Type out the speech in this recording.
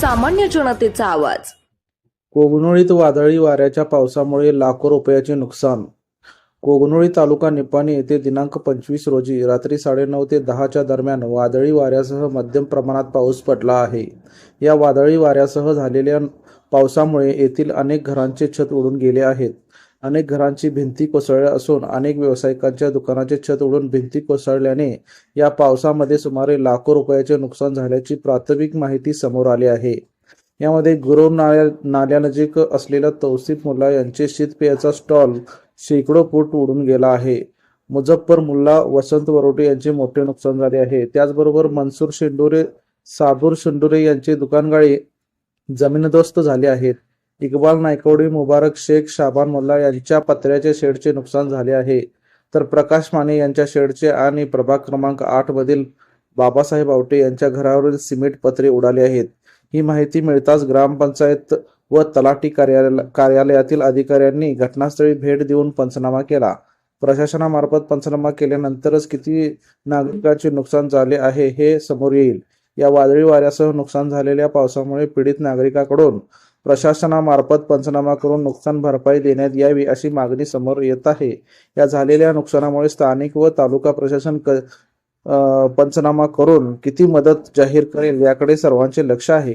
सामान्य जनतेचा आवाज. कोगनोळीत वादळी वाऱ्याच्या पावसामुळे लाखो रुपयाचे नुकसान. कोगनोळी तालुका निपाणी येथे दिनांक पंचवीस रोजी रात्री साडेनऊ ते दहाच्या दरम्यान वादळी वाऱ्यासह मध्यम प्रमाणात पाऊस पडला आहे. या वादळी वाऱ्यासह झालेल्या पावसामुळे येथील अनेक घरांचे छत उडून गेले आहेत. अनेक घरांची भिंती कोसळल्या असून अनेक व्यावसायिकांच्या दुकानाचे छत उडून भिंती कोसळल्याने या पावसामध्ये सुमारे लाखो रुपयाचे नुकसान झाल्याची प्राथमिक माहिती समोर आली आहे. यामध्ये गुरव नाल्या नाल्यानजीक असलेला तौसिफ मुल्ला यांचे शीतपेयाचा स्टॉल शेकडो फूट उडून गेला आहे. मुझफ्फर मुल्ला वसंत वरोटे यांचे मोठे नुकसान झाले आहे. त्याचबरोबर मनसूर शेंडुरे साबूर शेंडुरे यांचे दुकानगाळे जमीनदोस्त झाले आहेत. इक्बाल नायकवडी मुबारक शेख शाबान मल्ला यांच्या पत्र्याचे शेडचे नुकसान झाले आहे. तर प्रकाश माने यांच्या शेडचे आणि प्रभाग क्रमांक आठ मधील बाबासाहेब आवटे यांच्या घरावरील सिमेंट पत्रे उडाले आहेत. ही माहिती मिळताच ग्रामपंचायत व तलाठी कार्यालय कार्यालयातील अधिकाऱ्यांनी घटनास्थळी भेट देऊन पंचनामा केला. प्रशासनामार्फत पंचनामा केल्यानंतरच किती नागरिकांचे नुकसान झाले आहे हे समोर येईल. या वादळी वाऱ्यासह नुकसान झालेल्या पावसामुळे पीडित नागरिकांकडून प्रशासनामार्फत पंचनामा करून नुकसान भरपाई देण्यात यावी अशी मागणी समोर येत आहे. या झालेल्या नुकसानामुळे स्थानिक व तालुका प्रशासन क पंचनामा करून किती मदत जाहीर करेल याकडे सर्वांचे लक्ष आहे.